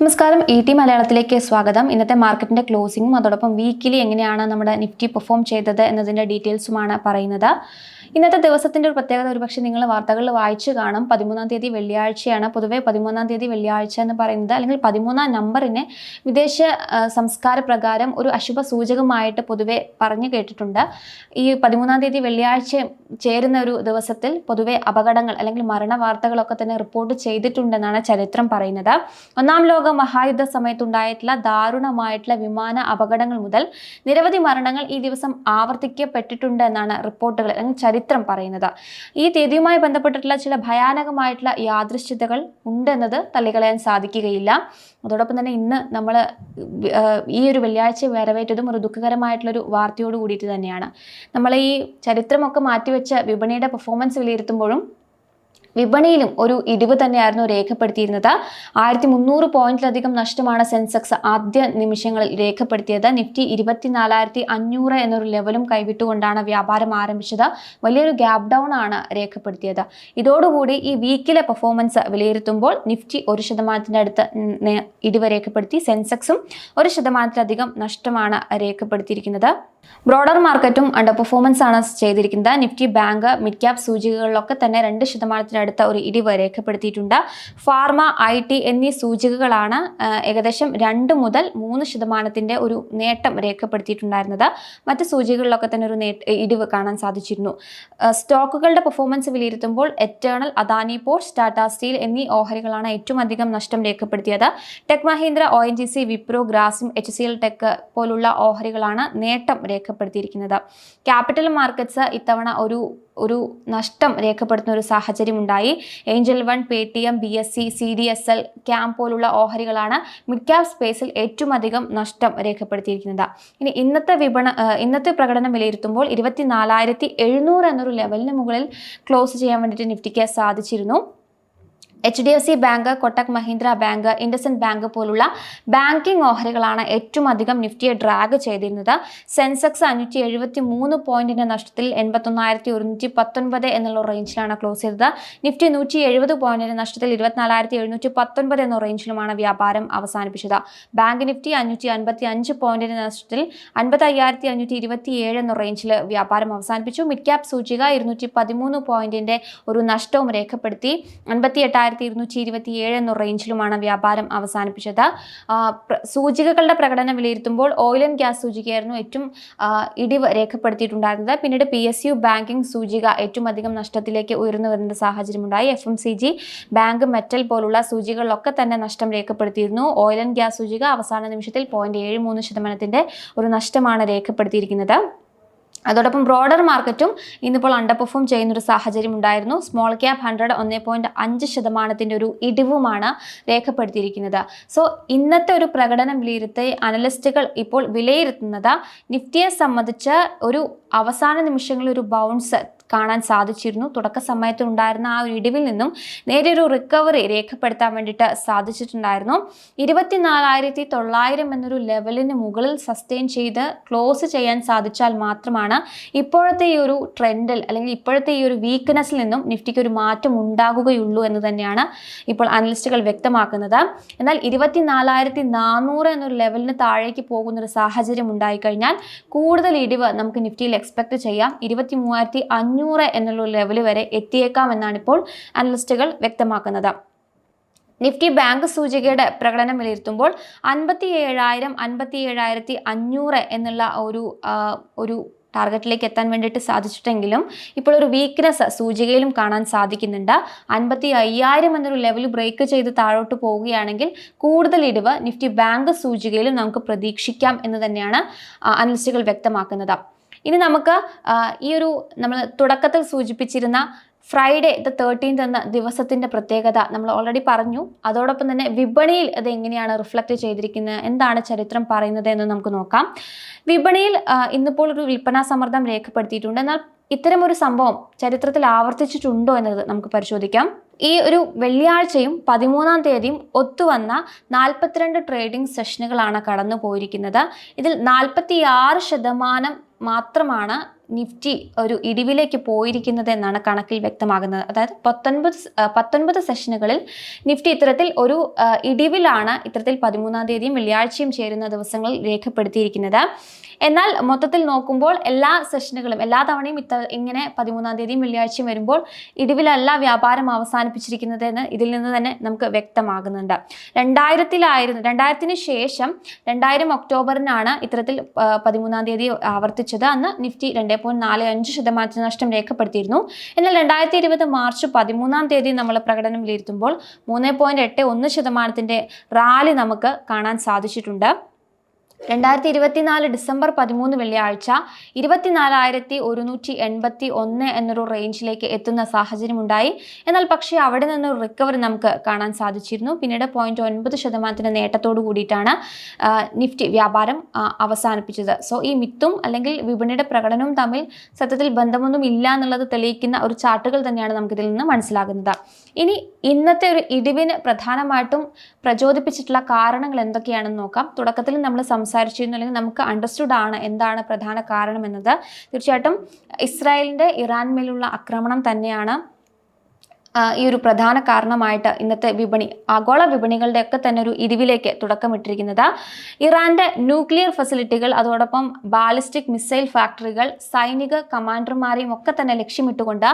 നമസ്കാരം E T മലയാളത്തിലേക്ക് സ്വാഗതം. ഇന്നത്തെ മാർക്കറ്റിന്റെ ക്ലോസിംഗും അതോടൊപ്പം വീക്കിലി എങ്ങനെയാണ് നമ്മുടെ നിഫ്റ്റി പെർഫോം ചെയ്തത് എന്നതിന്റെ ഡീറ്റെയിൽസുമാണ് പറയുന്നത്. ഇന്നത്തെ ദിവസത്തിന്റെ ഒരു പ്രത്യേകത ഒരുപക്ഷെ നിങ്ങൾ വാർത്തകളിൽ വായിച്ചു കാണും. പതിമൂന്നാം തീയതി വെള്ളിയാഴ്ചയാണ്. പൊതുവെ പതിമൂന്നാം തീയതി വെള്ളിയാഴ്ച എന്ന് പറയുന്നത് അല്ലെങ്കിൽ പതിമൂന്നാം നമ്പറിനെ വിദേശ സംസ്കാര പ്രകാരം ഒരു അശുഭ സൂചകമായിട്ട് പൊതുവെ പറഞ്ഞു കേട്ടിട്ടുണ്ട്. ഈ പതിമൂന്നാം തീയതി വെള്ളിയാഴ്ച ചേരുന്ന ഒരു ദിവസത്തിൽ പൊതുവെ അപകടങ്ങൾ അല്ലെങ്കിൽ മരണ വാർത്തകളൊക്കെ തന്നെ റിപ്പോർട്ട് ചെയ്തിട്ടുണ്ടെന്നാണ് ചരിത്രം പറയുന്നത്. ഒന്നാം ലോക മഹായുദ്ധ സമയത്തുണ്ടായിട്ടുള്ള ദാരുണമായിട്ടുള്ള വിമാന അപകടങ്ങൾ മുതൽ നിരവധി മരണങ്ങൾ ഈ ദിവസം ആവർത്തിക്കപ്പെട്ടിട്ടുണ്ട് എന്നാണ് റിപ്പോർട്ടുകൾ. അല്ലെങ്കിൽ ചരിത്രം പറയുന്നത്. ഈ തീയതിയുമായി ബന്ധപ്പെട്ടിട്ടുള്ള ചില ഭയാനകമായിട്ടുള്ള യാദൃശ്ചിതകൾ ഉണ്ടെന്നത് തള്ളിക്കളയാൻ സാധിക്കുകയില്ല. അതോടൊപ്പം തന്നെ ഇന്ന് നമ്മൾ ഈ ഒരു വെള്ളിയാഴ്ച വരവേറ്റതും ഒരു ദുഃഖകരമായിട്ടുള്ളൊരു വാർത്തയോട് കൂടിയിട്ട് തന്നെയാണ്. നമ്മൾ ഈ ചരിത്രമൊക്കെ മാറ്റിവെച്ച വിപണിയുടെ പെർഫോമൻസ് വിലയിരുത്തുമ്പോഴും വിപണിയിലും ഒരു ഇടിവ് തന്നെയായിരുന്നു രേഖപ്പെടുത്തിയിരുന്നത്. ആയിരത്തി മുന്നൂറ് പോയിന്റിലധികം നഷ്ടമാണ് സെൻസെക്സ് ആദ്യ നിമിഷങ്ങളിൽ രേഖപ്പെടുത്തിയത്. നിഫ്റ്റി ഇരുപത്തിനാലായിരത്തി അഞ്ഞൂറ് എന്നൊരു ലെവലും കൈവിട്ടുകൊണ്ടാണ് വ്യാപാരം ആരംഭിച്ചത്. വലിയൊരു ഗ്യാപ് ഡൗൺ ആണ് രേഖപ്പെടുത്തിയത്. ഇതോടുകൂടി ഈ വീക്കിലെ പെർഫോമൻസ് വിലയിരുത്തുമ്പോൾ നിഫ്റ്റി ഒരു ശതമാനത്തിന്റെ അടുത്ത് ഇടിവ് രേഖപ്പെടുത്തി സെൻസെക്സും ഒരു ശതമാനത്തിലധികം നഷ്ടമാണ് രേഖപ്പെടുത്തിയിരിക്കുന്നത്. ബ്രോഡർ മാർക്കറ്റും അണ്ടർ പെർഫോമൻസ് ആണ് ചെയ്തിരിക്കുന്നത്. നിഫ്റ്റി ബാങ്ക് മിഡ് ക്യാപ് സൂചികകളിലൊക്കെ തന്നെ രണ്ട് ശതമാനത്തിനടുത്ത ഒരു ഇടിവ് രേഖപ്പെടുത്തിയിട്ടുണ്ട്. ഫാർമ ഐ ടി എന്നീ സൂചികകളാണ് ഏകദേശം രണ്ട് മുതൽ മൂന്ന് ശതമാനത്തിന്റെ ഒരു നേട്ടം രേഖപ്പെടുത്തിയിട്ടുണ്ടായിരുന്നത്. മറ്റ് സൂചികകളിലൊക്കെ തന്നെ ഒരു ഇടിവ് കാണാൻ സാധിച്ചിരുന്നു. സ്റ്റോക്കുകളുടെ പെർഫോമൻസ് വിലയിരുത്തുമ്പോൾ Eternal Adani Ports Tata Steel എന്നീ ഓഹരികളാണ് ഏറ്റവും അധികം നഷ്ടം രേഖപ്പെടുത്തിയത്. Tech Mahindra O N G C Wipro Grasim H C L Tech പോലുള്ള ഓഹരികളാണ് നേട്ടം രേഖപ്പെടുത്തിയിരിക്കുന്നത്. ക്യാപിറ്റൽ മാർക്കറ്റ്സ് ഇത്തവണ ഒരു ഒരു നഷ്ടം രേഖപ്പെടുത്തുന്ന ഒരു സാഹചര്യം ഉണ്ടായി Angel One Paytm B S C C D S L camp പോലുള്ള ഓഹരികളാണ് മിഡ് ക്യാപ് സ്പേസിൽ ഏറ്റവും അധികം നഷ്ടം രേഖപ്പെടുത്തിയിരിക്കുന്നത്. ഇനി ഇന്നത്തെ വിപണ ഇന്നത്തെ പ്രകടനം വിലയിരുത്തുമ്പോൾ ഇരുപത്തിനാലായിരത്തി എഴുന്നൂറ് എന്നൊരു ലെവലിന് മുകളിൽ ക്ലോസ് ചെയ്യാൻ വേണ്ടിയിട്ട് നിഫ്റ്റിക്ക് സാധിച്ചിരുന്നു. H D F C Bank Kotak Mahindra Bank IndusInd Bank പോലുള്ള ബാങ്കിംഗ് ഓഹരികളാണ് ഏറ്റവും അധികം നിഫ്റ്റിയെ ഡ്രാഗ് ചെയ്തിരുന്നത്. സെൻസെക്സ് അഞ്ഞൂറ്റി എഴുപത്തി മൂന്ന് പോയിന്റിന്റെ നഷ്ടത്തിൽ എൺപത്തൊന്നായിരത്തി ഒരുന്നൂറ്റി പത്തൊൻപത് എന്നുള്ള റേഞ്ചിലാണ് ക്ലോസ് ചെയ്തത്. നിഫ്റ്റി നൂറ്റി എഴുപത് പോയിന്റിന്റെ നഷ്ടത്തിൽ ഇരുപത്തിനാലായിരത്തി എഴുന്നൂറ്റി പത്തൊൻപത് എന്ന റേഞ്ചിലുമാണ് വ്യാപാരം അവസാനിപ്പിച്ചത്. ബാങ്ക് നിഫ്റ്റി അഞ്ഞൂറ്റി അൻപത്തി അഞ്ച് പോയിന്റിന്റെ നഷ്ടത്തിൽ അൻപത്തി അയ്യായിരത്തി അഞ്ഞൂറ്റി ഇരുപത്തി ഏഴ് എന്ന റേഞ്ചിൽ വ്യാപാരം അവസാനിപ്പിച്ചു. മിഡ് ക്യാപ് സൂചിക ഇരുന്നൂറ്റി പതിമൂന്ന് പോയിന്റിന്റെ ഒരു നഷ്ടവും രേഖപ്പെടുത്തി. അൻപത്തി എട്ടായിരത്തി ഇരുന്നൂറ്റി ഇരുപത്തി ഏഴ് എന്ന റേഞ്ചിലുമാണ് വ്യാപാരം അവസാനിപ്പിച്ചത് സൂചികകളുടെ പ്രകടനം വിലയിരുത്തുമ്പോൾ ഓയിൽ ആൻഡ് ഗ്യാസ് സൂചികയായിരുന്നു ഏറ്റവും ഇടിവ് രേഖപ്പെടുത്തിയിട്ടുണ്ടായിരുന്നത്. പിന്നീട് പി എസ് യു ബാങ്കിംഗ് സൂചിക ഏറ്റവും അധികം നഷ്ടത്തിലേക്ക് ഉയർന്നു വരുന്ന സാഹചര്യമുണ്ടായി. F M C G bank metal പോലുള്ള സൂചികളിലൊക്കെ തന്നെ നഷ്ടം രേഖപ്പെടുത്തിയിരുന്നു. ഓയിൽ ആൻഡ് ഗ്യാസ് സൂചിക അവസാന നിമിഷത്തിൽ പോയിന്റ് ഏഴ് മൂന്ന് ശതമാനത്തിന്റെ ഒരു നഷ്ടമാണ് രേഖപ്പെടുത്തിയിരിക്കുന്നത്. അതോടൊപ്പം ബ്രോഡർ മാർക്കറ്റും ഇന്നിപ്പോൾ അണ്ടർ പെർഫോം ചെയ്യുന്ന ഒരു സാഹചര്യം ഉണ്ടായിരുന്നു. സ്മോൾ ക്യാപ് ഹൺഡ്രഡ് ഒന്നേ പോയിന്റ് അഞ്ച് ശതമാനത്തിന്റെ ഒരു ഇടിവുമാണ് രേഖപ്പെടുത്തിയിരിക്കുന്നത്. സോ ഇന്നത്തെ ഒരു പ്രകടനം വിലയിരുത്തി അനലിസ്റ്റുകൾ ഇപ്പോൾ വിലയിരുത്തുന്നത് നിഫ്റ്റിയെ സംബന്ധിച്ച് ഒരു അവസാന നിമിഷങ്ങളിൽ ഒരു ബൗൺസ് കാണാൻ സാധിച്ചിരുന്നു. തുടക്ക സമയത്തുണ്ടായിരുന്ന ആ ഒരു ഇടിവിൽ നിന്നും നേരെ ഒരു റിക്കവറി രേഖപ്പെടുത്താൻ വേണ്ടിയിട്ട് സാധിച്ചിട്ടുണ്ടായിരുന്നു. ഇരുപത്തിനാലായിരത്തി തൊള്ളായിരം എന്നൊരു ലെവലിന് മുകളിൽ സസ്റ്റെയിൻ ചെയ്ത് ക്ലോസ് ചെയ്യാൻ സാധിച്ചാൽ മാത്രമാണ് ഇപ്പോഴത്തെ ഈ ഒരു ട്രെൻഡിൽ അല്ലെങ്കിൽ ഇപ്പോഴത്തെ ഈ ഒരു വീക്ക്നെസ്സിൽ നിന്നും നിഫ്റ്റിക്ക് ഒരു മാറ്റം ഉണ്ടാകുകയുള്ളൂ എന്ന് തന്നെയാണ് ഇപ്പോൾ അനലിസ്റ്റുകൾ വ്യക്തമാക്കുന്നത്. എന്നാൽ ഇരുപത്തിനാലായിരത്തി നാനൂറ് എന്നൊരു ലെവലിന് താഴേക്ക് പോകുന്ന ഒരു സാഹചര്യം ഉണ്ടായിക്കഴിഞ്ഞാൽ കൂടുതൽ ഇടിവ് നമുക്ക് നിഫ്റ്റിയിൽ എക്സ്പെക്ട് ചെയ്യാം. ഇരുപത്തി മൂവായിരത്തി അഞ്ഞൂറ് എന്നുള്ള ലെവൽ വരെ എത്തിയേക്കാം എന്നാണ് ഇപ്പോൾ അനലിസ്റ്റുകൾ വ്യക്തമാക്കുന്നത്. നിഫ്റ്റി ബാങ്ക് സൂചികയുടെ പ്രകടനം വിലയിരുത്തുമ്പോൾ അൻപത്തി ഏഴായിരം അൻപത്തി ഏഴായിരത്തി അഞ്ഞൂറ് എന്നുള്ള ഒരു ഒരു ടാർഗറ്റിലേക്ക് എത്താൻ വേണ്ടിയിട്ട് സാധിച്ചിട്ടെങ്കിലും ഇപ്പോൾ ഒരു വീക്ക്നെസ് സൂചികയിലും കാണാൻ സാധിക്കുന്നുണ്ട്. അൻപത്തി അയ്യായിരം എന്നൊരു ലെവൽ ബ്രേക്ക് ചെയ്ത് താഴോട്ട് പോവുകയാണെങ്കിൽ കൂടുതൽ ഇടിവ് നിഫ്റ്റി ബാങ്ക് സൂചികയിലും നമുക്ക് പ്രതീക്ഷിക്കാം എന്ന് തന്നെയാണ് അനലിസ്റ്റുകൾ വ്യക്തമാക്കുന്നത്. ഇനി നമുക്ക് ഈ ഒരു നമ്മൾ തുടക്കത്തിൽ സൂചിപ്പിച്ചിരുന്ന ഫ്രൈഡേ ദ തേർട്ടീൻത് എന്ന ദിവസത്തിന്റെ പ്രത്യേകത നമ്മൾ ഓൾറെഡി പറഞ്ഞു. അതോടൊപ്പം തന്നെ വിപണിയിൽ അത് എങ്ങനെയാണ് റിഫ്ലക്റ്റ് ചെയ്തിരിക്കുന്നത് എന്താണ് ചരിത്രം പറയുന്നത് എന്ന് നമുക്ക് നോക്കാം. വിപണിയിൽ ഇന്നിപ്പോൾ ഒരു വിൽപ്പനാ സമ്മർദ്ദം രേഖപ്പെടുത്തിയിട്ടുണ്ട്. എന്നാൽ ഇത്തരം ഒരു സംഭവം ചരിത്രത്തിൽ ആവർത്തിച്ചിട്ടുണ്ടോ എന്നത് നമുക്ക് പരിശോധിക്കാം. ഈ ഒരു വെള്ളിയാഴ്ചയും പതിമൂന്നാം തീയതിയും ഒത്തുവന്ന നാൽപ്പത്തിരണ്ട് ട്രേഡിംഗ് സെഷനുകളാണ് കടന്നു പോയിരിക്കുന്നത് ഇതിൽ നാൽപ്പത്തി ആറ് ശതമാനം മാത്രമാണ് നിഫ്റ്റി ഒരു ഇടിവിലേക്ക് പോയിരിക്കുന്നത് എന്നാണ് കണക്കിൽ വ്യക്തമാകുന്നത്. അതായത് പത്തൊൻപത് പത്തൊൻപത് സെഷനുകളിൽ നിഫ്റ്റി ഇത്തരത്തിൽ ഒരു ഇടിവിലാണ് ഇത്തരത്തിൽ പതിമൂന്നാം തീയതിയും വെള്ളിയാഴ്ചയും ചേരുന്ന ദിവസങ്ങളിൽ രേഖപ്പെടുത്തിയിരിക്കുന്നത്. എന്നാൽ മൊത്തത്തിൽ നോക്കുമ്പോൾ എല്ലാ സെഷനുകളും എല്ലാ തവണയും ഇത്ത ഇങ്ങനെ പതിമൂന്നാം തീയതിയും വെള്ളിയാഴ്ചയും വരുമ്പോൾ ഇടിവിലല്ല വ്യാപാരം അവസാനിപ്പിച്ചിരിക്കുന്നത് എന്ന് ഇതിൽ നിന്ന് തന്നെ നമുക്ക് വ്യക്തമാകുന്നുണ്ട്. രണ്ടായിരത്തിലായിരുന്നു രണ്ടായിരത്തിന് ശേഷം രണ്ടായിരം ഒക്ടോബറിനാണ് ഇത്തരത്തിൽ പതിമൂന്നാം തീയതി ആവർത്തിച്ചത്. അന്ന് നിഫ്റ്റി രണ്ട് പോയിന്റ് നാല് അഞ്ച് ശതമാനത്തിന് നഷ്ടം രേഖപ്പെടുത്തിയിരുന്നു. എന്നാൽ രണ്ടായിരത്തി ഇരുപത് മാർച്ച് പതിമൂന്നാം തീയതി നമ്മൾ പ്രകടനം വിലയിരുത്തുമ്പോൾ മൂന്ന് പോയിന്റ് എട്ട് ഒന്ന് ശതമാനത്തിന്റെ റാലി നമുക്ക് കാണാൻ സാധിച്ചിട്ടുണ്ട്. രണ്ടായിരത്തി ഇരുപത്തിനാല് ഡിസംബർ പതിമൂന്ന് വെള്ളിയാഴ്ച ഇരുപത്തിനാലായിരത്തി ഒരുന്നൂറ്റി എൺപത്തി ഒന്ന് എന്നൊരു റേഞ്ചിലേക്ക് എത്തുന്ന സാഹചര്യമുണ്ടായി. എന്നാൽ പക്ഷേ അവിടെ നിന്നൊരു റിക്കവറി നമുക്ക് കാണാൻ സാധിച്ചിരുന്നു. പിന്നീട് പോയിന്റ് ഒൻപത് ശതമാനത്തിന്റെ നേട്ടത്തോടു കൂടിയിട്ടാണ് നിഫ്റ്റി വ്യാപാരം അവസാനിപ്പിച്ചത്. സോ ഈ മിത്തും അല്ലെങ്കിൽ വിപണിയുടെ പ്രകടനവും തമ്മിൽ സത്യത്തിൽ ബന്ധമൊന്നും ഇല്ല എന്നുള്ളത് തെളിയിക്കുന്ന ഒരു ചാർട്ടുകൾ തന്നെയാണ് നമുക്കിതിൽ നിന്ന് മനസ്സിലാകുന്നത്. ഇനി ഇന്നത്തെ ഒരു ഇടിവിന് പ്രധാനമായിട്ടും പ്രചോദിപ്പിച്ചിട്ടുള്ള കാരണങ്ങൾ എന്തൊക്കെയാണെന്ന് നോക്കാം. തുടക്കത്തിൽ നമ്മൾ സംസാരിച്ചിരുന്നു അല്ലെങ്കിൽ നമുക്ക് അണ്ടർസ്റ്റുഡ് ആണ് എന്താണ് പ്രധാന കാരണം എന്നത്. തീർച്ചയായിട്ടും ഇസ്രായേലിന്റെ ഇറാൻ മേലുള്ള ആക്രമണം തന്നെയാണ് ഈ ഒരു പ്രധാന കാരണമായിട്ട് ഇന്നത്തെ വിപണി ആഗോള വിപണികളുടെ ഒക്കെ തന്നെ ഒരു ഇടിവിലേക്ക് തുടക്കമിട്ടിരിക്കുന്നത്. ഇറാന്റെ ന്യൂക്ലിയർ ഫെസിലിറ്റികൾ അതോടൊപ്പം ബാലിസ്റ്റിക് മിസൈൽ ഫാക്ടറികൾ സൈനിക കമാൻഡർമാരെയും ഒക്കെ തന്നെ ലക്ഷ്യമിട്ടുകൊണ്ട്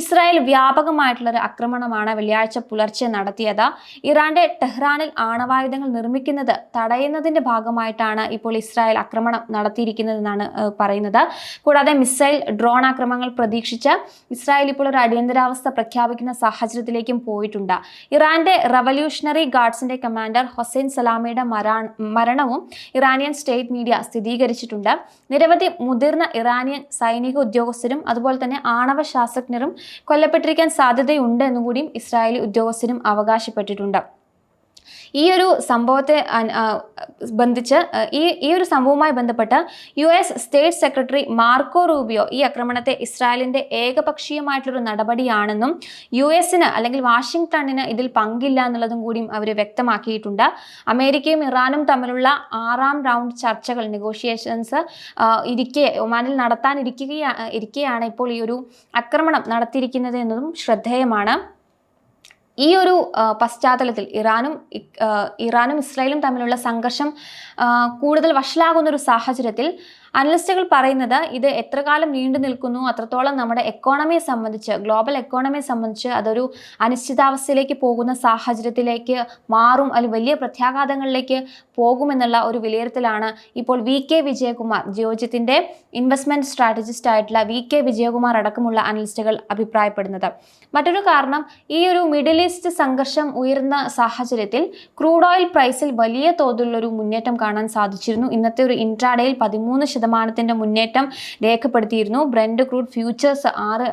ഇസ്രായേൽ വ്യാപകമായിട്ടുള്ള ഒരു ആക്രമണമാണ് വെള്ളിയാഴ്ച പുലർച്ചെ നടത്തിയത്. ഇറാന്റെ ടെഹ്റാനിൽ ആണവായുധങ്ങൾ നിർമ്മിക്കുന്നത് തടയുന്നതിന്റെ ഭാഗമായിട്ടാണ് ഇപ്പോൾ ഇസ്രായേൽ ആക്രമണം നടത്തിയിരിക്കുന്നതെന്നാണ് പറയുന്നത്. കൂടാതെ മിസൈൽ ഡ്രോൺ ആക്രമണങ്ങൾ പ്രതീക്ഷിച്ച് ഇസ്രായേൽ ഇപ്പോൾ ഒരു അടിയന്തരാവസ്ഥ പ്രഖ്യാപിക്കുന്ന സാഹചര്യത്തിലേക്കും പോയിട്ടുണ്ട്. ഇറാന്റെ റവല്യൂഷണറി ഗാർഡ്സിന്റെ കമാൻഡർ ഹൊസൈൻ സലാമയുടെ മരണവും ഇറാനിയൻ സ്റ്റേറ്റ് മീഡിയ സ്ഥിരീകരിച്ചിട്ടുണ്ട്. നിരവധി മുതിർന്ന ഇറാനിയൻ സൈനിക ഉദ്യോഗസ്ഥരും അതുപോലെ തന്നെ ആണവ ശാസ്ത്രജ്ഞരും കൊല്ലപ്പെട്ടിരിക്കാൻ സാധ്യതയുണ്ട് എന്നുകൂടിയും ഇസ്രായേലി ഉദ്യോഗസ്ഥരും അവകാശപ്പെട്ടിട്ടുണ്ട്. ഈ ഒരു സംഭവത്തെ ബന്ധിച്ച് ഈ ഈ ഒരു സംഭവവുമായി ബന്ധപ്പെട്ട് U S state secretary Marco Rubio ഈ ആക്രമണത്തെ ഇസ്രായേലിന്റെ ഏകപക്ഷീയമായിട്ടുള്ളൊരു നടപടിയാണെന്നും യു എസിന് അല്ലെങ്കിൽ വാഷിംഗ്ടണിന് ഇതിൽ പങ്കില്ല എന്നുള്ളതും കൂടിയും അവർ വ്യക്തമാക്കിയിട്ടുണ്ട്. അമേരിക്കയും ഇറാനും തമ്മിലുള്ള ആറാം റൗണ്ട് ചർച്ചകൾ നെഗോഷിയേഷൻസ് ഇരിക്കെ ഒമാനിൽ നടത്താനിരിക്കുകയാണ് ഇരിക്കെയാണ് ഇപ്പോൾ ഈ ഒരു ആക്രമണം നടത്തിയിരിക്കുന്നത് എന്നതും ശ്രദ്ധേയമാണ്. ഈ ഒരു പശ്ചാത്തലത്തിൽ ഇറാനും ഇറാനും ഇസ്രായേലും തമ്മിലുള്ള സംഘർഷം കൂടുതൽ വഷളാകുന്ന ഒരു സാഹചര്യത്തിൽ അനലിസ്റ്റുകൾ പറയുന്നത് ഇത് എത്ര കാലം നീണ്ടു നിൽക്കുന്നു അത്രത്തോളം നമ്മുടെ എക്കോണമിയെ സംബന്ധിച്ച് ഗ്ലോബൽ എക്കോണമിയെ സംബന്ധിച്ച് അതൊരു അനിശ്ചിതാവസ്ഥയിലേക്ക് പോകുന്ന സാഹചര്യത്തിലേക്ക് മാറും അല്ലെങ്കിൽ വലിയ പ്രത്യാഘാതങ്ങളിലേക്ക് പോകുമെന്നുള്ള ഒരു വിലയിരുത്തലാണ് ഇപ്പോൾ വി കെ വിജയകുമാർ ജിയോജിത്തിന്റെ ഇൻവെസ്റ്റ്മെന്റ് സ്ട്രാറ്റജിസ്റ്റ് ആയിട്ടുള്ള വി കെ വിജയകുമാർ അടക്കമുള്ള അനലിസ്റ്റുകൾ അഭിപ്രായപ്പെടുന്നത്. മറ്റൊരു കാരണം ഈ ഒരു മിഡിൽ ഈസ്റ്റ് സംഘർഷം ഉയർന്ന സാഹചര്യത്തിൽ ക്രൂഡ് ഓയിൽ പ്രൈസിൽ വലിയ തോതിലുള്ളൊരു മുന്നേറ്റം കാണാൻ സാധിച്ചിരുന്നു. ഇന്നത്തെ ഒരു ഇൻട്രാഡേയിൽ പതിമൂന്ന് ശതമാനത്തിന്റെ മുന്നേറ്റം രേഖപ്പെടുത്തിയിരുന്നു. ബ്രെൻഡ് ക്രൂഡ് ഫ്യൂച്ചേഴ്സ് ആറ്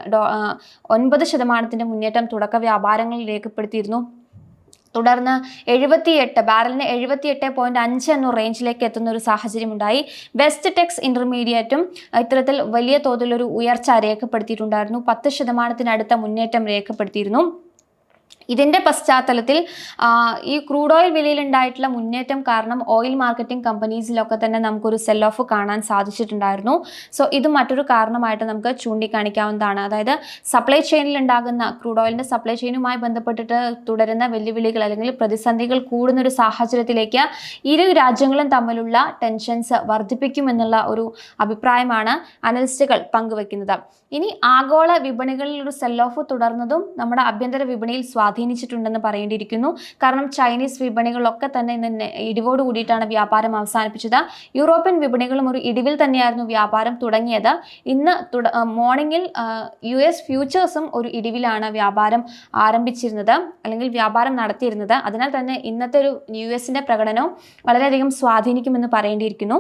ഒൻപത് ശതമാനത്തിന്റെ മുന്നേറ്റം തുടക്ക വ്യാപാരങ്ങളിൽ രേഖപ്പെടുത്തിയിരുന്നു. തുടർന്ന് എഴുപത്തിയെട്ട് ബാരലിന് എഴുപത്തിയെട്ട് പോയിന്റ് അഞ്ച് എന്ന റേഞ്ചിലേക്ക് എത്തുന്ന ഒരു സാഹചര്യം ഉണ്ടായി വെസ്റ്റ് ടെക്സ് ഇന്റർമീഡിയറ്റും ഇത്തരത്തിൽ വലിയ തോതിലൊരു ഉയർച്ച രേഖപ്പെടുത്തിയിട്ടുണ്ടായിരുന്നു. പത്ത് ശതമാനത്തിനടുത്ത മുന്നേറ്റം രേഖപ്പെടുത്തിയിരുന്നു. ഇതിന്റെ പശ്ചാത്തലത്തിൽ ഈ ക്രൂഡ് ഓയിൽ വിലയിലുണ്ടായിട്ടുള്ള മുന്നേറ്റം കാരണം ഓയിൽ മാർക്കറ്റിംഗ് കമ്പനീസിലൊക്കെ തന്നെ നമുക്കൊരു സെൽ ഓഫ് കാണാൻ സാധിച്ചിട്ടുണ്ടായിരുന്നു. സോ ഇത് മറ്റൊരു കാരണമായിട്ട് നമുക്ക് ചൂണ്ടിക്കാണിക്കാവുന്നതാണ്. അതായത് സപ്ലൈ ചെയിനിൽ ഉണ്ടാകുന്ന ക്രൂഡ് ഓയിലിന്റെ സപ്ലൈ ചെയിനുമായി ബന്ധപ്പെട്ടിട്ട് തുടരുന്ന വെല്ലുവിളികൾ അല്ലെങ്കിൽ പ്രതിസന്ധികൾ കൂടുന്ന ഒരു സാഹചര്യത്തിലേക്ക് ഇരു രാജ്യങ്ങളും തമ്മിലുള്ള ടെൻഷൻസ് വർദ്ധിപ്പിക്കുമെന്നുള്ള ഒരു അഭിപ്രായമാണ് അനലിസ്റ്റുകൾ പങ്കുവെക്കുന്നത്. ഇനി ആഗോള വിപണികളിൽ ഒരു സെൽ ഓഫ് തുടർന്നതും നമ്മുടെ ആഭ്യന്തര വിപണിയിൽ സ്വാധീനിച്ചിട്ടുണ്ടെന്ന് പറയേണ്ടിയിരിക്കുന്നു. കാരണം ചൈനീസ് വിപണികളൊക്കെ തന്നെ ഇന്ന് ഇടിവോട് കൂടിയിട്ടാണ് വ്യാപാരം അവസാനിപ്പിച്ചത്. യൂറോപ്യൻ വിപണികളും ഒരു ഇടിവിൽ തന്നെയായിരുന്നു വ്യാപാരം തുടങ്ങിയത്. ഇന്ന് മോർണിംഗിൽ യു എസ് ഫ്യൂച്ചേഴ്സും ഒരു ഇടിവിലാണ് വ്യാപാരം ആരംഭിച്ചിരുന്നത് അല്ലെങ്കിൽ വ്യാപാരം നടത്തിയിരുന്നത്. അതിനാൽ തന്നെ ഇന്നത്തെ ഒരു യു എസിന്റെ പ്രകടനവും വളരെയധികം സ്വാധീനിക്കുമെന്ന് പറയേണ്ടിയിരിക്കുന്നു.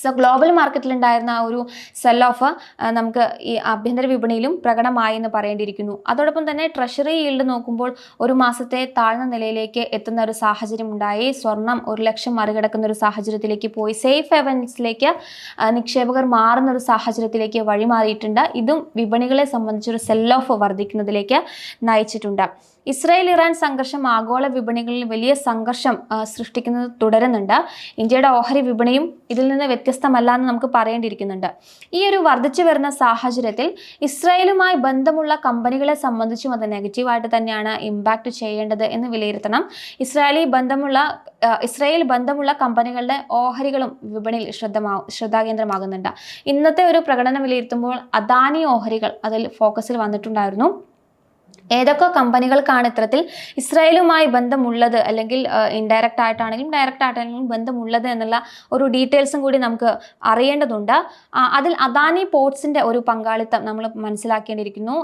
സോ ഗ്ലോബൽ മാർക്കറ്റിലുണ്ടായിരുന്ന ആ ഒരു സെൽ ഓഫ് നമുക്ക് ഈ ആഭ്യന്തര വിപണിയിലും പ്രകടമായി എന്ന് പറയേണ്ടിയിരിക്കുന്നു. അതോടൊപ്പം തന്നെ ട്രഷറി ഈൽഡ് നോക്കുമ്പോൾ ഒരു മാസത്തെ താഴ്ന്ന നിലയിലേക്ക് എത്തുന്ന ഒരു സാഹചര്യം ഉണ്ടായി. സ്വർണം ഒരു ലക്ഷം മറികടക്കുന്ന ഒരു സാഹചര്യത്തിലേക്ക് പോയി. സേഫ് ഹെവൻസിലേക്ക് നിക്ഷേപകർ മാറുന്ന ഒരു സാഹചര്യത്തിലേക്ക് വഴിമാറിയിട്ടുണ്ട്. ഇതും വിപണികളെ സംബന്ധിച്ചൊരു സെൽ ഓഫ് വർദ്ധിക്കുന്നതിലേക്ക് നയിച്ചിട്ടുണ്ട്. ഇസ്രായേൽ ഇറാൻ സംഘർഷം ആഗോള വിപണികളിൽ വലിയ സംഘർഷം സൃഷ്ടിക്കുന്നത് തുടരുന്നുണ്ട്. ഇന്ത്യയുടെ ഓഹരി വിപണിയും ഇതിൽ നിന്ന് വ്യത്യസ്തമല്ല എന്ന് നമുക്ക് പറയേണ്ടിയിരിക്കുന്നുണ്ട്. ഈ ഒരു വർദ്ധിച്ചു വരുന്ന സാഹചര്യത്തിൽ ഇസ്രായേലുമായി ബന്ധമുള്ള കമ്പനികളെ സംബന്ധിച്ചും അത് നെഗറ്റീവായിട്ട് തന്നെയാണ് ഇമ്പാക്റ്റ് ചെയ്യേണ്ടത് എന്ന് വിലയിരുത്തണം. ഇസ്രായേലി ബന്ധമുള്ള ഇസ്രായേൽ ബന്ധമുള്ള കമ്പനികളുടെ ഓഹരികളും വിപണിയിൽ ശ്രദ്ധമാ ശ്രദ്ധാകേന്ദ്രമാകുന്നുണ്ട്. ഇന്നത്തെ ഒരു പ്രകടനം വിലയിരുത്തുമ്പോൾ അദാനി ഓഹരികൾ അതിൽ ഫോക്കസിൽ വന്നിട്ടുണ്ടായിരുന്നു. ഏതൊക്കെ കമ്പനികൾക്കാണ് ഇത്തരത്തിൽ ഇസ്രായേലുമായി ബന്ധമുള്ളത്? അല്ലെങ്കിൽ ഇൻഡയറക്റ്റ് ആയിട്ടാണെങ്കിലും ഡയറക്റ്റ് ആയിട്ടാണെങ്കിലും ബന്ധമുള്ളത് എന്നുള്ള ഒരു ഡീറ്റെയിൽസും കൂടി നമുക്ക് അറിയേണ്ടതുണ്ട്. അതിൽ അദാനി പോർട്സിന്റെ ഒരു പങ്കാളിത്തം നമ്മൾ മനസ്സിലാക്കേണ്ടിയിരിക്കുന്നു.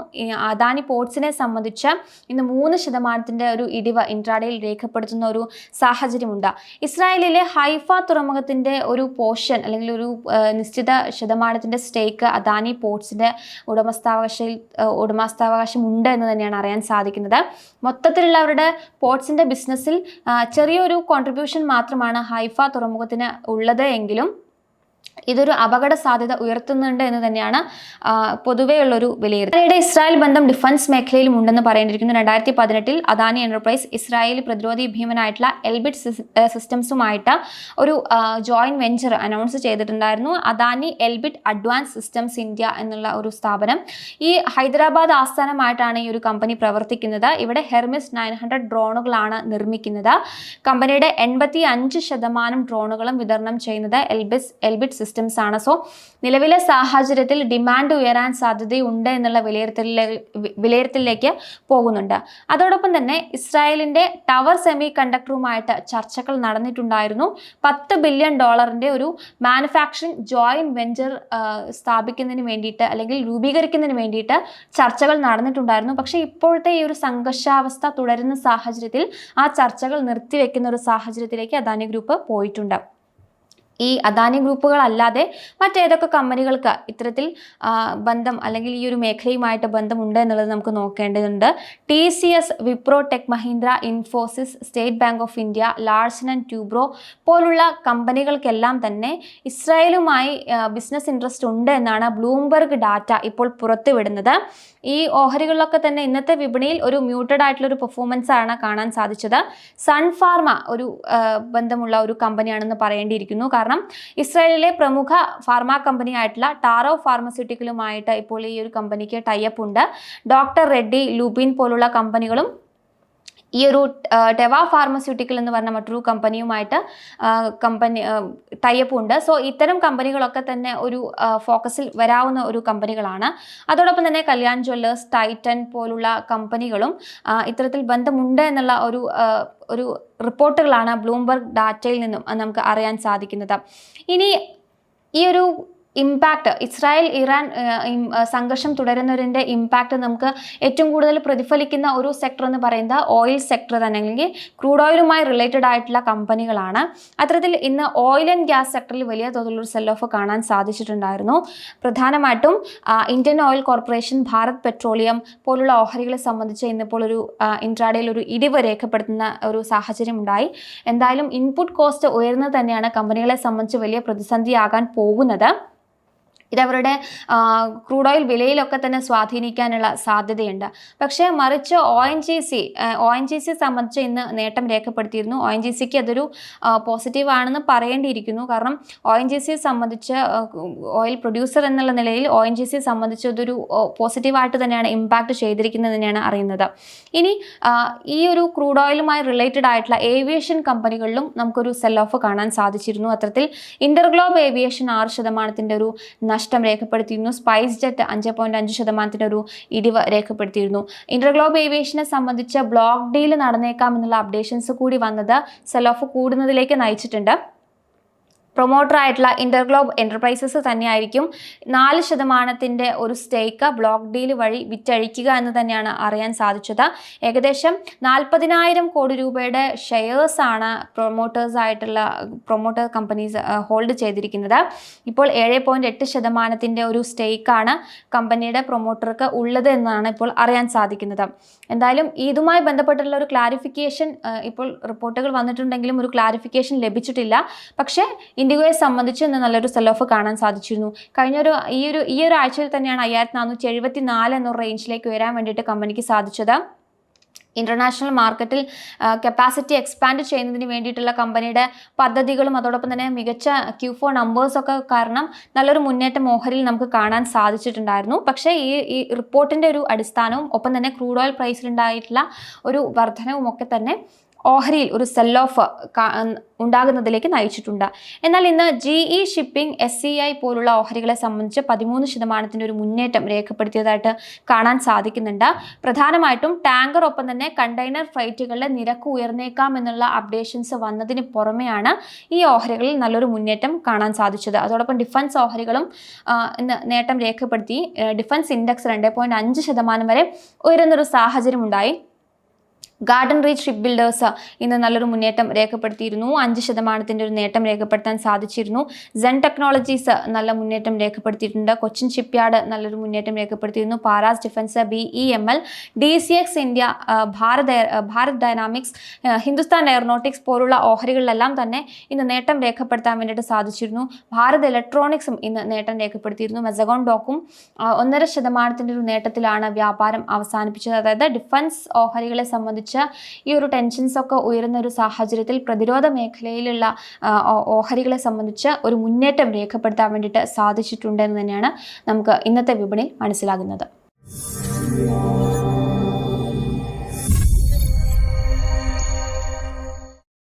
അദാനി പോർട്സിനെ സംബന്ധിച്ച് ഇന്ന് മൂന്ന് ശതമാനത്തിന്റെ ഒരു ഇടിവ് ഇൻട്രാഡയിൽ രേഖപ്പെടുത്തുന്ന ഒരു സാഹചര്യമുണ്ട്. ഇസ്രായേലിലെ ഹൈഫ തുറമുഖത്തിന്റെ ഒരു പോർഷൻ അല്ലെങ്കിൽ ഒരു നിശ്ചിത ശതമാനത്തിന്റെ സ്റ്റേക്ക് അദാനി പോർട്സിന്റെ ഉടമസ്ഥാവകാശയിൽ ഉടമസ്ഥാവകാശമുണ്ട് എന്ന് തന്നെയാണ് അറിയാൻ സാധിക്കുന്നത്. മൊത്തത്തിലുള്ള അവരുടെ പോർട്സിന്റെ ബിസിനസ്സിൽ ചെറിയൊരു കോൺട്രിബ്യൂഷൻ മാത്രമാണ് ഹൈഫ തുറമുഖത്തിന് ഉള്ളത് എങ്കിലും ഇതൊരു അപകട സാധ്യത ഉയർത്തുന്നുണ്ട് എന്ന് തന്നെയാണ് പൊതുവെയുള്ളൊരു വിലയിരുത്തൽ. ഇസ്രായേൽ ബന്ധം ഡിഫൻസ് മേഖലയിലും ഉണ്ടെന്ന് പറയേണ്ടിയിരിക്കുന്നു രണ്ടായിരത്തി പതിനെട്ടിൽ അദാനി എന്റർപ്രൈസ് ഇസ്രായേലി പ്രതിരോധി ഭീമനായിട്ടുള്ള എൽബിറ്റ് സിസ്റ്റംസുമായിട്ട് ഒരു ജോയിന്റ് വെഞ്ചർ അനൗൺസ് ചെയ്തിട്ടുണ്ടായിരുന്നു. Adani Elbit advance systems India എന്നുള്ള ഒരു സ്ഥാപനം. ഈ ഹൈദരാബാദ് ആസ്ഥാനമായിട്ടാണ് ഈ ഒരു കമ്പനി പ്രവർത്തിക്കുന്നത്. ഇവിടെ ഹെർമിസ് നയൻ ഹൺഡ്രഡ് ഡ്രോണുകളാണ് നിർമ്മിക്കുന്നത്. കമ്പനിയുടെ എൺപത്തി അഞ്ച് ശതമാനം ഡ്രോണുകളും വിതരണം ചെയ്യുന്നത് എൽബിസ് എൽബിറ്റ് സിസ്റ്റംസ് ആണ്. സോ നിലവിലെ സാഹചര്യത്തിൽ ഡിമാൻഡ് ഉയരാൻ സാധ്യതയുണ്ട് എന്നുള്ള വിലയിരുത്തലിലെ വിലയിരുത്തലിലേക്ക് പോകുന്നുണ്ട്. അതോടൊപ്പം തന്നെ ഇസ്രായേലിന്റെ ടവർ സെമി കണ്ടക്ടറുമായിട്ട് ചർച്ചകൾ നടന്നിട്ടുണ്ടായിരുന്നു. പത്ത് ബില്യൺ ഡോളറിന്റെ ഒരു മാനുഫാക്ചറിങ് ജോയിന്റ് വെഞ്ചർ സ്ഥാപിക്കുന്നതിന് വേണ്ടിയിട്ട് അല്ലെങ്കിൽ രൂപീകരിക്കുന്നതിന് വേണ്ടിയിട്ട് ചർച്ചകൾ നടന്നിട്ടുണ്ടായിരുന്നു. പക്ഷേ ഇപ്പോഴത്തെ ഈ ഒരു സംഘർഷാവസ്ഥ തുടരുന്ന സാഹചര്യത്തിൽ ആ ചർച്ചകൾ നിർത്തിവെക്കുന്ന ഒരു സാഹചര്യത്തിലേക്ക് അദാനി ഗ്രൂപ്പ് പോയിട്ടുണ്ട്. ഈ അദാനി ഗ്രൂപ്പുകളല്ലാതെ മറ്റേതൊക്കെ കമ്പനികൾക്ക് ഇത്തരത്തിൽ ബന്ധം അല്ലെങ്കിൽ ഈ ഒരു മേഖലയുമായിട്ട് ബന്ധമുണ്ട് എന്നുള്ളത് നമുക്ക് നോക്കേണ്ടതുണ്ട്. T C S Wipro Tech Mahindra Infosys State Bank of India Larsen and Toubro പോലുള്ള കമ്പനികൾക്കെല്ലാം തന്നെ ഇസ്രായേലുമായി ബിസിനസ് ഇൻട്രസ്റ്റ് ഉണ്ട് എന്നാണ് ബ്ലൂംബെർഗ് ഡാറ്റ ഇപ്പോൾ പുറത്തുവിടുന്നത്. ഈ ഓഹരികളിലൊക്കെ തന്നെ ഇന്നത്തെ വിപണിയിൽ ഒരു മ്യൂട്ടഡ് ആയിട്ടുള്ള ഒരു പെർഫോമൻസ് ആണ് കാണാൻ സാധിച്ചത്. സൺഫാർമ ഒരു ബന്ധമുള്ള ഒരു കമ്പനിയാണെന്ന് പറയേണ്ടിയിരിക്കുന്നു. ഇസ്രായേലിലെ പ്രമുഖ ഫാർമ കമ്പനി ആയിട്ടുള്ള ടാറോ ഫാർമസ്യൂട്ടിക്കലുമായിട്ട് ഇപ്പോൾ ഈ ഒരു കമ്പനിക്ക് ടൈപ്പ് ഉണ്ട്. ഡോക്ടർ റെഡ്ഡി ലൂബിൻ പോലുള്ള കമ്പനികളും ഈ ഒരു ടെവ ഫാർമസ്യൂട്ടിക്കൽ എന്ന് പറഞ്ഞ മറ്റൊരു കമ്പനിയുമായിട്ട് കമ്പനി ടൈപ്പ് ഉണ്ട്. സോ ഇത്തരം കമ്പനികളൊക്കെ തന്നെ ഒരു ഫോക്കസിൽ വരാവുന്ന ഒരു കമ്പനികളാണ്. അതോടൊപ്പം തന്നെ കല്യാൺ ജ്വല്ലേഴ്സ് ടൈറ്റൻ പോലുള്ള കമ്പനികളും ഇത്തരത്തിൽ ബന്ധമുണ്ട് എന്നുള്ള ഒരു ഒരു റിപ്പോർട്ടുകളാണ് ബ്ലൂംബർഗ് ഡാറ്റയിൽ നിന്നും നമുക്ക് അറിയാൻ സാധിക്കുന്നത്. ഇനി ഈ ഒരു ഇമ്പാക്റ്റ് ഇസ്രായേൽ ഇറാൻ സംഘർഷം തുടരുന്നതിന്റെ ഇമ്പാക്റ്റ് നമുക്ക് ഏറ്റവും കൂടുതൽ പ്രതിഫലിക്കുന്ന ഒരു സെക്ടർ എന്ന് പറയുന്നത് ഓയിൽ സെക്ടർ തന്നെ. അല്ലെങ്കിൽ ക്രൂഡ് ഓയിലുമായി റിലേറ്റഡ് ആയിട്ടുള്ള കമ്പനികളാണ്. അത്തരത്തിൽ ഇന്ന് ഓയിൽ ആൻഡ് ഗ്യാസ് സെക്ടറിൽ വലിയ തോതിലുള്ള സെൽ ഓഫ് കാണാൻ സാധിച്ചിട്ടുണ്ടായിരുന്നു. പ്രധാനമായിട്ടും Indian Oil Corporation Bharat Petroleum പോലുള്ള ഓഹരികളെ സംബന്ധിച്ച് ഇന്നിപ്പോൾ ഒരു ഇൻട്രാഡേയിൽ ഒരു ഇടിവ് രേഖപ്പെടുത്തുന്ന ഒരു സാഹചര്യം ഉണ്ടായി. എന്തായാലും ഇൻപുട്ട് കോസ്റ്റ് ഉയർന്നത് തന്നെയാണ് കമ്പനികളെ സംബന്ധിച്ച് വലിയ പ്രതിസന്ധിയാകാൻ പോകുന്നത്. ഇതവരുടെ ക്രൂഡ് ഓയിൽ വിലയിലൊക്കെ തന്നെ സ്വാധീനിക്കാനുള്ള സാധ്യതയുണ്ട്. പക്ഷേ മറിച്ച് O N G C O N G C സംബന്ധിച്ച് ഇന്ന് നേട്ടം രേഖപ്പെടുത്തിയിരുന്നു. ഒ എൻ ജി സിക്ക് അതൊരു പോസിറ്റീവ് ആണെന്ന് പറയേണ്ടിയിരിക്കുന്നു. കാരണം ഒ എൻ ജി സിയെ സംബന്ധിച്ച് ഓയിൽ പ്രൊഡ്യൂസർ എന്നുള്ള നിലയിൽ ഒ എൻ ജി സിയെ സംബന്ധിച്ച് അതൊരു പോസിറ്റീവായിട്ട് തന്നെയാണ് ഇമ്പാക്റ്റ് ചെയ്തിരിക്കുന്നത് തന്നെയാണ് അറിയുന്നത്. ഇനി ഈ ഒരു ക്രൂഡ് ഓയിലുമായി റിലേറ്റഡ് ആയിട്ടുള്ള ഏവിയേഷൻ കമ്പനികളിലും നമുക്കൊരു സെൽ ഓഫ് കാണാൻ സാധിച്ചിരുന്നു. അത്തരത്തിൽ ഇന്റർഗ്ലോബ് ഏവിയേഷൻ ആറ് ശതമാനത്തിന്റെ ഒരു രേഖപ്പെടുത്തിയിരുന്നു. സ്പൈസ് ജെറ്റ് അഞ്ച് പോയിന്റ് അഞ്ച് ശതമാനത്തിന്റെ ഒരു ഇടിവ് രേഖപ്പെടുത്തിയിരുന്നു. ഇന്റർഗ്ലോബ് ഏവിയേഷനെ സംബന്ധിച്ച് ബ്ലോക്ക് ഡീൽ നടന്നേക്കാം എന്നുള്ള അപ്ഡേഷൻസ് കൂടി വന്നത് സെലോഫ് കൂടുന്നതിലേക്ക് നയിച്ചിട്ടുണ്ട്. പ്രൊമോട്ടർ ആയിട്ടുള്ള ഇന്റർഗ്ലോബ് എന്റർപ്രൈസസ് തന്നെയായിരിക്കും. നാല് ശതമാനത്തിന്റെ ഒരു സ്റ്റേക്ക് ബ്ലോക്ക് ഡീൽ വഴി വിറ്റഴിക്കുക എന്ന് തന്നെയാണ് അറിയാൻ സാധിച്ചത്. ഏകദേശം നാൽപ്പതിനായിരം കോടി രൂപയുടെ ഷെയർസ് ആണ് പ്രൊമോട്ടേഴ്സ് ആയിട്ടുള്ള പ്രൊമോട്ടർ കമ്പനീസ് ഹോൾഡ് ചെയ്തിരിക്കുന്നത്. ഇപ്പോൾ ഏഴ് പോയിന്റ് എട്ട് ശതമാനത്തിന്റെ ഒരു സ്റ്റേക്കാണ് കമ്പനിയുടെ പ്രൊമോട്ടർക്ക് ഉള്ളത് എന്നാണ് ഇപ്പോൾ അറിയാൻ സാധിക്കുന്നത്. എന്തായാലും ഇതുമായി ബന്ധപ്പെട്ടുള്ള ഒരു ക്ലാരിഫിക്കേഷൻ ഇപ്പോൾ റിപ്പോർട്ടുകൾ വന്നിട്ടുണ്ടെങ്കിലും ഒരു ക്ലാരിഫിക്കേഷൻ ലഭിച്ചിട്ടില്ല. പക്ഷേ ഇൻഡിഗോയെ സംബന്ധിച്ച് ഇന്ന് നല്ലൊരു സെൽ ഓഫ് കാണാൻ സാധിച്ചിരുന്നു. കഴിഞ്ഞ ഒരു ഈ ഒരു ഈ ഒരു ആഴ്ചയിൽ തന്നെയാണ് അയ്യായിരത്തി നാനൂറ്റി എഴുപത്തി നാല് എന്ന റേഞ്ചിലേക്ക് വരാൻ വേണ്ടിയിട്ട് കമ്പനിക്ക് സാധിച്ചത് ഇന്റർനാഷണൽ മാർക്കറ്റിൽ കപ്പാസിറ്റി എക്സ്പാൻഡ് ചെയ്യുന്നതിന് വേണ്ടിയിട്ടുള്ള കമ്പനിയുടെ പദ്ധതികളും അതോടൊപ്പം തന്നെ മികച്ച ക്യൂ ഫോർ നമ്പേഴ്സൊക്കെ കാരണം നല്ലൊരു മുന്നേറ്റം ഓഹരിയിൽ നമുക്ക് കാണാൻ സാധിച്ചിട്ടുണ്ടായിരുന്നു. പക്ഷേ ഈ ഈ റിപ്പോർട്ടിന്റെ ഒരു അടിസ്ഥാനവും ഒപ്പം തന്നെ ക്രൂഡ് ഓയിൽ പ്രൈസിലുണ്ടായിട്ടുള്ള ഒരു വർധനവും ഒക്കെ തന്നെ ഓഹരിയിൽ ഒരു സെൽ ഓഫ് ഉണ്ടാകുന്നതിലേക്ക് നയിച്ചിട്ടുണ്ട്. എന്നാൽ ഇന്ന് G E shipping S C I പോലുള്ള ഓഹരികളെ സംബന്ധിച്ച് പതിമൂന്ന് ശതമാനത്തിന്റെ ഒരു മുന്നേറ്റം രേഖപ്പെടുത്തിയതായിട്ട് കാണാൻ സാധിക്കുന്നുണ്ട്. പ്രധാനമായിട്ടും ടാങ്കർ ഒപ്പം തന്നെ കണ്ടെയ്നർ ഫ്ലൈറ്റുകളുടെ നിരക്ക് ഉയർന്നേക്കാം എന്നുള്ള അപ്ഡേഷൻസ് വന്നതിന് പുറമെയാണ് ഈ ഓഹരികളിൽ നല്ലൊരു മുന്നേറ്റം കാണാൻ സാധിച്ചത്. അതോടൊപ്പം ഡിഫൻസ് ഓഹരികളും ഇന്ന് നേട്ടം രേഖപ്പെടുത്തി. ഡിഫൻസ് ഇൻഡെക്സ് രണ്ട് പോയിന്റ് അഞ്ച് ശതമാനം വരെ ഉയരുന്നൊരു സാഹചര്യം ഉണ്ടായി ഗാർഡൻ റീച്ച് ഷിപ്പ് ബിൽഡേഴ്സ് ഇന്ന് നല്ലൊരു മുന്നേറ്റം രേഖപ്പെടുത്തിയിരുന്നു. അഞ്ച് ശതമാനത്തിന്റെ ഒരു നേട്ടം രേഖപ്പെടുത്താൻ സാധിച്ചിരുന്നു. സെൻ ടെക്നോളജീസ് നല്ല മുന്നേറ്റം രേഖപ്പെടുത്തിയിട്ടുണ്ട്. കൊച്ചിൻ ഷിപ്പ്യാർഡ് നല്ലൊരു മുന്നേറ്റം രേഖപ്പെടുത്തിയിരുന്നു. Paras defence B E M L D C X India Bharat Bharat dynamics Hindustan aeronautics പോലുള്ള ഓഹരികളിലെല്ലാം തന്നെ ഇന്ന് നേട്ടം രേഖപ്പെടുത്താൻ വേണ്ടിയിട്ട് സാധിച്ചിരുന്നു. ഭാരത് ഇലക്ട്രോണിക്സും ഇന്ന് നേട്ടം രേഖപ്പെടുത്തിയിരുന്നു. മെസഗോൺ ഡോക്കും ഒന്നര ശതമാനത്തിന്റെ ഒരു നേട്ടത്തിലാണ് വ്യാപാരം അവസാനിപ്പിച്ചത്. അതായത് ഡിഫൻസ് ഓഹരികളെ സംബന്ധിച്ച് ഈ ഒരു ടെൻഷൻസ് ഒക്കെ ഉയരുന്ന ഒരു സാഹചര്യത്തിൽ പ്രതിരോധ മേഖലയിലുള്ള ഓഹരികളെ സംബന്ധിച്ച് ഒരു മുന്നേറ്റം രേഖപ്പെടുത്താൻ വേണ്ടിയിട്ട് സാധിച്ചിട്ടുണ്ട് എന്ന് തന്നെയാണ് നമുക്ക് ഇന്നത്തെ വിപണിയിൽ മനസ്സിലാകുന്നത്.